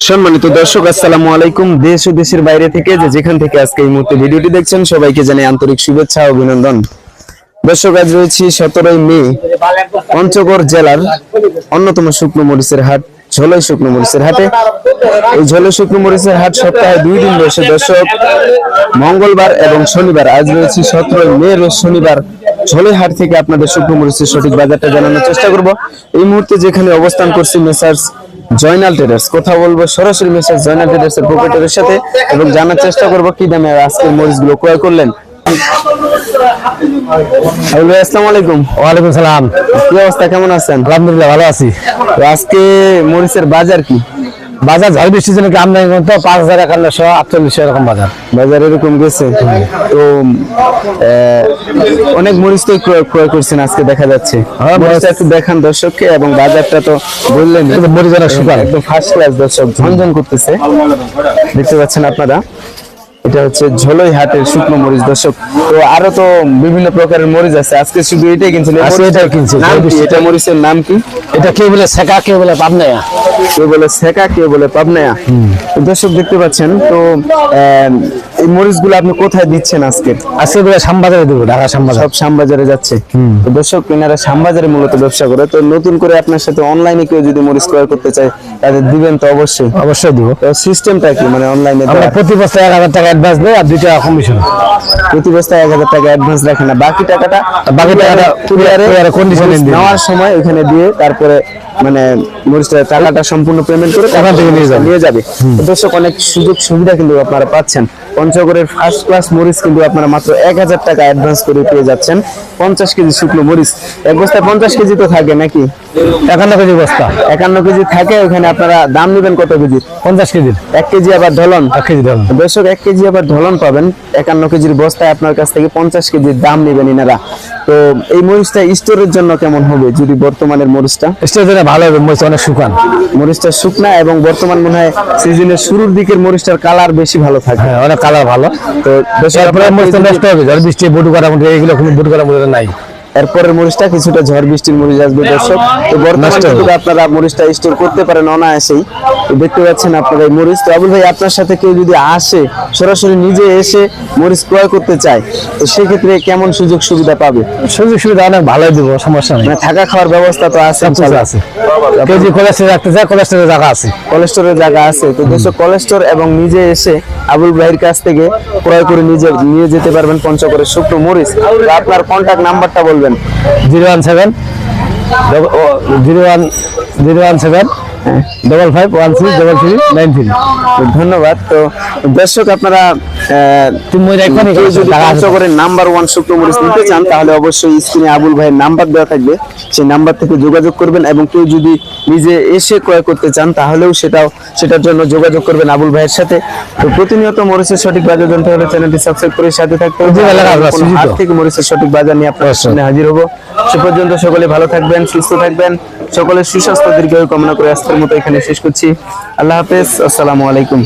সম্মানিত দর্শক, আসসালামু আলাইকুম। দেশ ও দেশের বাইরে থেকে যে যেখান থেকে আজকে এই মুহূর্তে ভিডিওটি দেখছেন, সবাইকে জানাই আন্তরিক শুভেচ্ছা অভিনন্দন। দর্শক, আজ রয়েছি সতেরোই মে, পঞ্চগড় জেলার অন্যতম শুকনো মরিচের হাট, ঝোলাই শুকনো মরিচের হাটে। এই ঝোলাই শুকনো মরিচের হাট সপ্তাহে দুই দিন বসে দর্শক, মঙ্গলবার এবং শনিবার। আজ রয়েছে সতেরোই মে, রোজ শনিবার ঝোলাই হাট থেকে আপনাদের শুকনো মরিচের সঠিক বাজারটা জানানোর চেষ্টা করব। এই মুহূর্তে যেখানে অবস্থান করছি, মেসার্স জয়নাল ট্রেডার্স। কথা বলব সরাসরি মিস্টার জয়নাল ট্রেডার্স এর প্রোপাইটারের সাথে এবং জানার চেষ্টা করব কি দামে মরিচগুলো ক্রয় করলেন। আসসালামু আলাইকুম। ওয়ালাইকুম সালাম। কি অবস্থা? কেমন আছেন? আলহামদুলিল্লাহ ভালো আছি। তো আজকে মরিচের বাজার কি? বাজার ঝড় বৃষ্টির জন্য আমদানি করতো পাঁচ হাজার একান্নশো আটচল্লিশশো এরকম বাজার। বাজার এরকম গেছে। তো অনেক মরিচ তো ক্রয়- করছেন আজকে দেখা যাচ্ছে। হ্যাঁ, মরিচটা একটু দেখান দর্শককে এবং বাজারটা তো বললেন মরিচ অনেক শুকান। একদম ফার্স্ট ক্লাস দর্শক ঝনঝন করতেছে। দেখতে পাচ্ছেন আপনারা। এটা হচ্ছে ঝোলই হাটের শুকনো মরিচ দর্শক। তো আরও তো বিভিন্ন প্রকারের মরিচ আছে। আজকে শুধু এটাই কিনছেন। এটাই কিনছি। এটা মরিচের নাম কি? এটা কেউ বলে শেখা কেউ বলে পাবনায়া? কেউ বলে সেকা কেউ বলে পাবনায়া? দর্শক দেখতে পাচ্ছেন তো এই মরিচগুলো আপনি কোথায় দিচ্ছেন আজকে? আজকে বলে শ্যামবাজারে দেবো ঢাকা শ্যামবাজার। সব শ্যামবাজারে যাচ্ছে। তো দর্শক এনারা শ্যামবাজারে মূলত ব্যবসা করে। তো নতুন করে আপনার সাথে অনলাইনে কেউ যদি মরিচ ক্রয় করতে চায় তাদের দিবেন তো অবশ্যই। অবশ্যই দিব। তো সিস্টেমটা কি? মানে অনলাইনে প্রতি বছর এক হাজার টাকা অ্যাডভান্স দেবো আর দুই টাকা কমিশন প্রতি বস্তায় এক হাজার টাকা অ্যাডভান্স রাখেন না। বাকি টাকাটা বাকি টাকাটা কুরিয়ারে দিবেন। নেওয়ার সময় ওখানে দিয়ে তারপরে মানে মরিচটা টাকাটা সম্পূর্ণ পেমেন্ট করে ওখান থেকে নিয়ে যাবে। নিয়ে যাবে। দর্শক অনেক সুযোগ সুবিধা কিন্তু আপনারা পাচ্ছেন। পঞ্চগড়ের ফার্স্ট ক্লাস মরিচ কিন্তু আপনারা মাত্র এক হাজার টাকা অ্যাডভান্স করে পেয়ে যাচ্ছেন। পঞ্চাশ কেজি শুকনো মরিচ। এক বস্তায় পঞ্চাশ কেজি তো থাকে নাকি? একান্ন কেজি বস্তা। একান্ন কেজি থাকে ওখানে আপনারা দাম নেবেন কত কেজি? পঞ্চাশ কেজির এক কেজি আবার এক কেজি দর্শক এক কেজি আবার ঢলন পাবেন। একান্ন কেজির বস্তায় আপনার কাছ থেকে পঞ্চাশ কেজির দাম নেবেন ইনারা। তো এই মরিচটা স্টোরের জন্য কেমন হবে যদি বর্তমানের মরিচটা? স্টেজে ভালো হবে মরিচ অনেক শুকান। মরিচটা শুকনা এবং বর্তমান মনে হয় সিজনের শুরুর দিকের মরিচটার কালার বেশি ভালো থাকে। হ্যাঁ অনেক কালার ভালো। তো মরিচটা নষ্ট হবে বৃষ্টি বুটু করা এগুলো কোনো বুটু করা নাই। এরপরের মরিচটা কিছুটা ঝড় বৃষ্টির মরিচ আসবে দর্শক। তো বর্তমানে আপনারা মরিচটা স্টোর করতে পারেন অনায়াসেই। তো দেখতে পাচ্ছেন আপনারা এই মরিচ। তো আবুল ভাই আপনার সাথে কেউ যদি আসে সরাসরি নিজে এসে মরিচ ক্রয় করতে চায় তো সেক্ষেত্রে কেমন সুযোগ সুবিধা পাবে? সুযোগ সুবিধা অনেক ভালোই দেবো সমস্যা নেই। মানে থাকা খাওয়ার ব্যবস্থা তো আছে আছে। কেউ যদি কোলেস্ট্রল রাখতে চায় জায়গা আছে। কোলেস্টোরের জায়গা আছে। তো দর্শক কোলেস্টোর এবং নিজে এসে আবুল ভাইয়ের কাছ থেকে ক্রয় করে নিজে নিয়ে যেতে পারবেন পঞ্চগড়ের শুকনো মরিচ। আপনার কন্ট্যাক্ট নাম্বারটা বলবেন। Zero one seven. Zero one zero one seven. Double five one six double three nine three ধন্যবাদ। তো দর্শক আপনারা। পঞ্চগড়ের নাম্বার ওয়ান শুকনো মরিচ নিতে চান তাহলে অবশ্যই স্ক্রিনে আবুল ভাইয়ের নাম্বার দেওয়া থাকবে। সেই নাম্বার থেকে যোগাযোগ করবেন এবং কেউ যদি নিজে এসে ক্রয় করতে চান তাহলেও সেটাও সেটার জন্য যোগাযোগ করবেন আবুল ভাইয়ের সাথে। তো প্রতিনিয়ত মরিচের সঠিক বাজার জানতে হলে চ্যানেলটি সাবস্ক্রাইব করে সাথে থাকতে হবে। থেকে মরিচের সঠিক বাজার নিয়ে আপনার সামনে হাজির হব। সে পর্যন্ত সকলে ভালো থাকবেন সুস্থ থাকবেন। সকলের সুস্বাস্থ্য দীর্ঘায়ু কামনা করে আজকের মতো এখানে শেষ করছি। আল্লাহ হাফেজ। আসসালামু আলাইকুম।